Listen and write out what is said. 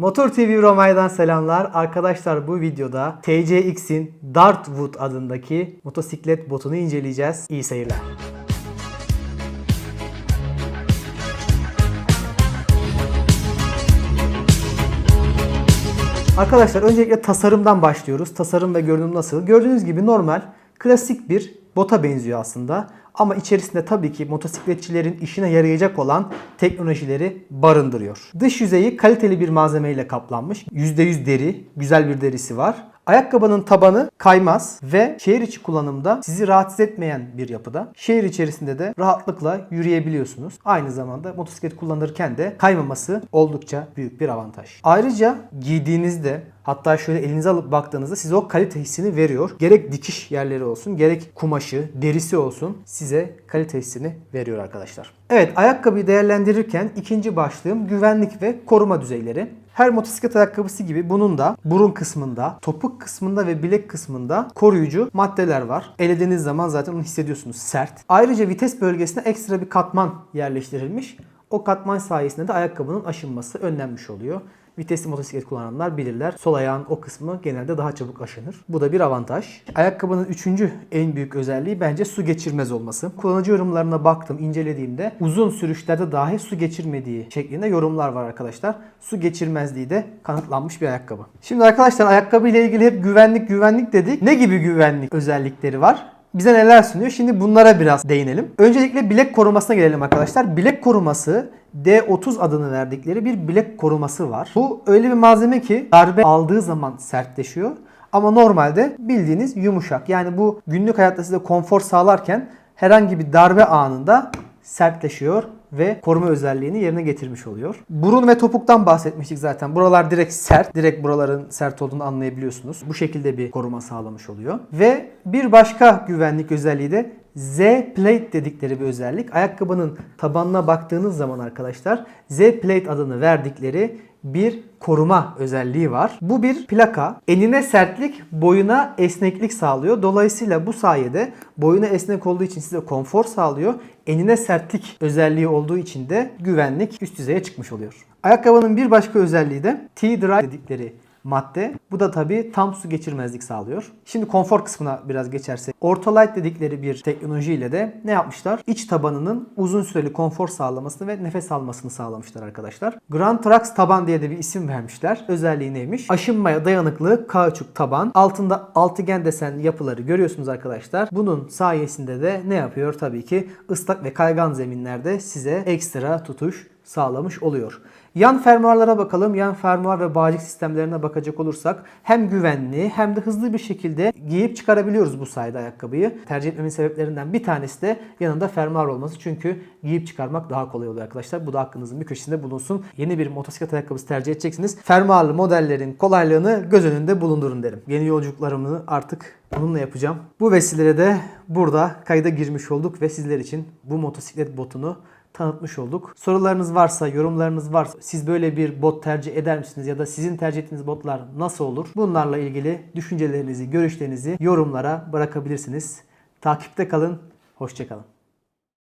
Motor TV Romanya'dan selamlar. Arkadaşlar bu videoda TCX'in Dartwood adındaki motosiklet botunu inceleyeceğiz. İyi seyirler. Arkadaşlar öncelikle tasarımdan başlıyoruz. Tasarım ve görünüm nasıl? Gördüğünüz gibi normal, klasik bir bota benziyor aslında. Ama içerisinde tabii ki motosikletçilerin işine yarayacak olan teknolojileri barındırıyor. Dış yüzeyi kaliteli bir malzemeyle kaplanmış. %100 deri, güzel bir derisi var. Ayakkabının tabanı kaymaz ve şehir içi kullanımda sizi rahatsız etmeyen bir yapıda. Şehir içerisinde de rahatlıkla yürüyebiliyorsunuz. Aynı zamanda motosiklet kullanırken de kaymaması oldukça büyük bir avantaj. Ayrıca giydiğinizde hatta şöyle elinize alıp baktığınızda size o kalite hissini veriyor. Gerek dikiş yerleri olsun, gerek kumaşı, derisi olsun size kalite hissini veriyor arkadaşlar. Evet, ayakkabıyı değerlendirirken ikinci başlığım güvenlik ve koruma düzeyleri. Her motosiklet ayakkabısı gibi bunun da burun kısmında, topuk kısmında ve bilek kısmında koruyucu maddeler var. Elediğiniz zaman zaten onu hissediyorsunuz sert. Ayrıca vites bölgesine ekstra bir katman yerleştirilmiş. O katman sayesinde de ayakkabının aşınması önlenmiş oluyor. Vitesli motosiklet kullananlar bilirler. Sol ayağın o kısmı genelde daha çabuk aşınır. Bu da bir avantaj. Ayakkabının üçüncü en büyük özelliği bence su geçirmez olması. Kullanıcı yorumlarına baktım, incelediğimde uzun sürüşlerde dahi su geçirmediği şeklinde yorumlar var arkadaşlar. Su geçirmezliği de kanıtlanmış bir ayakkabı. Şimdi arkadaşlar ayakkabı ile ilgili hep güvenlik güvenlik dedik. Ne gibi güvenlik özellikleri var? bize neler sunuyor? Şimdi bunlara biraz değinelim. Öncelikle bilek korumasına gelelim arkadaşlar. Bilek koruması D30 adını verdikleri bir bilek koruması var. Bu öyle bir malzeme ki darbe aldığı zaman sertleşiyor. Ama normalde bildiğiniz yumuşak. Yani bu günlük hayatta size konfor sağlarken herhangi bir darbe anında sertleşiyor ve koruma özelliğini yerine getirmiş oluyor. Burun ve topuktan bahsetmiştik zaten. Buralar direkt sert. Direkt buraların sert olduğunu anlayabiliyorsunuz. Bu şekilde bir koruma sağlamış oluyor. Ve bir başka güvenlik özelliği de Z-Plate dedikleri bir özellik. Ayakkabının tabanına baktığınız zaman arkadaşlar Z-Plate adını verdikleri bir koruma özelliği var. Bu bir plaka. Enine sertlik, boyuna esneklik sağlıyor. Dolayısıyla bu sayede boyuna esnek olduğu için size konfor sağlıyor. Enine sertlik özelliği olduğu için de güvenlik üst düzeye çıkmış oluyor. Ayakkabının bir başka özelliği de T-Dry dedikleri madde. Bu da tabii tam su geçirmezlik sağlıyor. Şimdi konfor kısmına biraz geçersek. Ortolight dedikleri bir teknolojiyle de ne yapmışlar? İç tabanının uzun süreli konfor sağlamasını ve nefes almasını sağlamışlar arkadaşlar. Grand Trax taban diye de bir isim vermişler. Özelliği neymiş? Aşınmaya dayanıklı kauçuk taban. Altında altıgen desen yapıları görüyorsunuz arkadaşlar. Bunun sayesinde de ne yapıyor? Tabii ki ıslak ve kaygan zeminlerde size ekstra tutuş sağlamış oluyor. Yan fermuarlara bakalım. Yan fermuar ve bağcık sistemlerine bakacak olursak hem güvenli hem de hızlı bir şekilde giyip çıkarabiliyoruz bu sayede ayakkabıyı. Tercih etmemin sebeplerinden bir tanesi de yanında fermuar olması. Çünkü giyip çıkarmak daha kolay oluyor arkadaşlar. Bu da aklınızın bir köşesinde bulunsun. Yeni bir motosiklet ayakkabısı tercih edeceksiniz. Fermuarlı modellerin kolaylığını göz önünde bulundurun derim. Yeni yolculuklarımı artık bununla yapacağım. Bu vesilede de burada kayda girmiş olduk ve sizler için bu motosiklet botunu tanıtmış olduk. Sorularınız varsa, yorumlarınız varsa, siz böyle bir bot tercih eder misiniz ya da sizin tercih ettiğiniz botlar nasıl olur? Bunlarla ilgili düşüncelerinizi, görüşlerinizi yorumlara bırakabilirsiniz. Takipte kalın, hoşçakalın.